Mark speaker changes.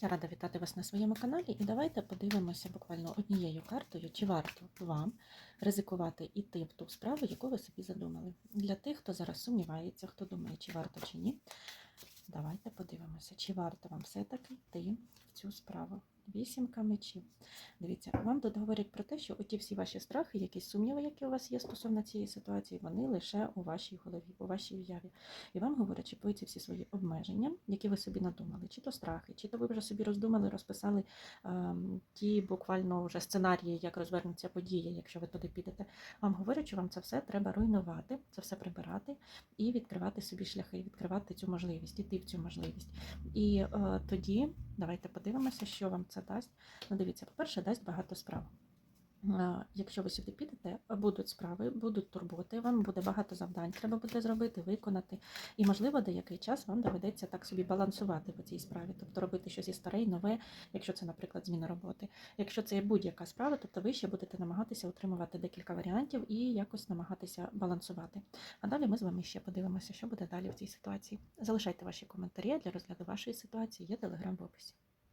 Speaker 1: Я рада вітати вас на своєму каналі, і давайте подивимося буквально однією картою, чи варто вам ризикувати іти в ту справу, яку ви собі задумали. Для тих, хто зараз сумнівається, хто думає, чи варто чи ні. Давайте подивимося, чи варто вам все-таки йти в цю справу. Вісімка мечів. Дивіться, вам тут говорять про те, що оті всі ваші страхи, якісь сумніви, які у вас є стосовно цієї ситуації, вони лише у вашій голові, у вашій уяві. І вам говорять, що ці всі свої обмеження, які ви собі надумали, чи то страхи, чи то ви вже собі роздумали, розписали ем, ті буквально вже сценарії, як розвернуться події, якщо ви туди підете. Вам говорять, що вам це все треба руйнувати, це все прибирати і відкривати собі шляхи, відкривати цю можливість, іти в цю можливість. І е, тоді давайте подивимося, що вам це дасть. Ну, дивіться, по-перше, дасть багато справ. Е, Якщо ви сюди підете, будуть справи, будуть турботи, вам буде багато завдань, треба буде зробити, виконати. І, можливо, деякий час вам доведеться так собі балансувати по цій справі, тобто робити щось і старе, і нове, якщо це, наприклад, зміна роботи. Якщо це є будь-яка справа, тобто ви ще будете намагатися отримувати декілька варіантів і якось намагатися балансувати. А далі ми з вами ще подивимося, що буде далі в цій ситуації. Залишайте ваші коментарі для розгляду вашої ситуації, є телеграм в описі.